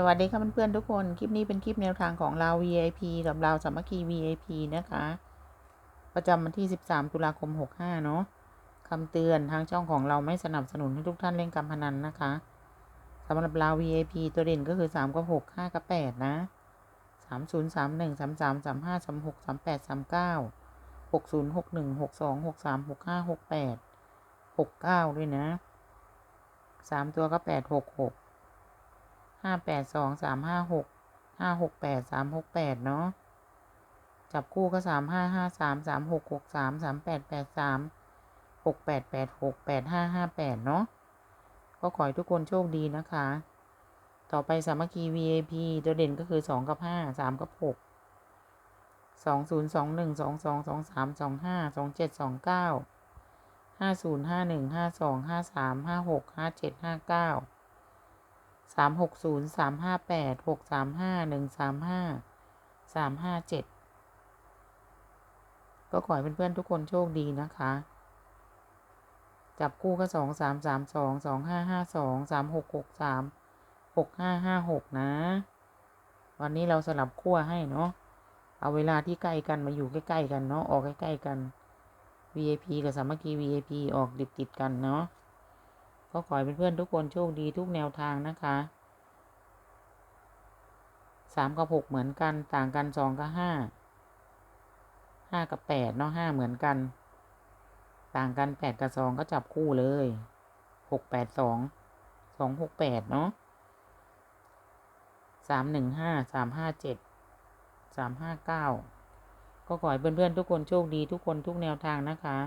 สวัสดีค่ะเพื่อนๆทุกคน คลิปนี้เป็นคลิปแนวทางของเรา VIP กับเราสามัคคี VIP นะคะ ประจำวันที่ 13 ตุลาคม 65 เนาะคำเตือนทางช่องของเราไม่สนับสนุนให้ทุกท่านเล่นการพนันนะคะสำหรับเรา VIP ตัวเด่นก็คือ 3 กับ 6 5 กับ 8 นะ 30 31 33 35 36 38 39 60 61 62 63 65 68 69 ด้วยนะ 3 ตัวก็ 8 6 6 ห้าแปดสองสามห้าหกห้าหกแปดสามหกแปดเนาะจับคู่ก็สามห้าห้าสามสามหกหกสามสามแปดแปดสามหกแปดแปดหกแปดห้าห้าแปดเนาะก็ขอให้ทุกคนโชคดีนะคะ ต่อไปสามัคคี VAP ตัวเด่นก็คือสองกับห้าสามกับหกสองศูนย์สองหนึ่งสองสองสองสามสองห้าสองเจ็ดสองเก้าห้าศูนย์ห้าหนึ่งห้าสองห้าสามห้าหกห้าเจ็ดห้าเก้า สามหกศูนย์สามห้าแปดหกสามห้าหนึ่งสามห้าสามห้าเจ็ดก็ขอให้เพื่อนๆทุกคนโชคดีนะคะ จับคู่ก็สองสามสามสองสองห้าห้าสองสามหกหกสามหกห้าห้าหกนะ วันนี้เราสลับขั้วให้เนาะเอาเวลาที่ใกล้กันมาอยู่ใกล้ๆกันเนาะออกใกล้ๆกัน VIP กับสามัคคี VIP ออกติดๆกันเนาะ ก็ขอให้เพื่อนๆทุกคนโชคดีทุกแนวทางนะคะสามกับหกเหมือนกันต่างกันสองกับห้าห้ากับแปดเนาะห้าเหมือนกัน ต่างกันแปดกับสองก็จับคู่เลยหกแปดสองสองหกแปดเนาะสามหนึ่งห้าสามห้าเจ็ดสามห้าเก้าก็ขอให้เพื่อนๆทุกคนโชคดีทุกคนทุกแนวทางนะคะ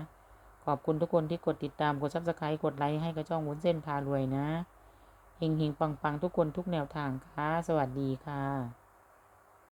ขอบคุณทุกคนที่กดติดตามกดซับสไครต์กดไลค์ให้กระช่องวุ้นเส้นพารวยนะเฮงเฮงปังปังทุกคนทุกแนวทางค่ะ สวัสดีค่ะ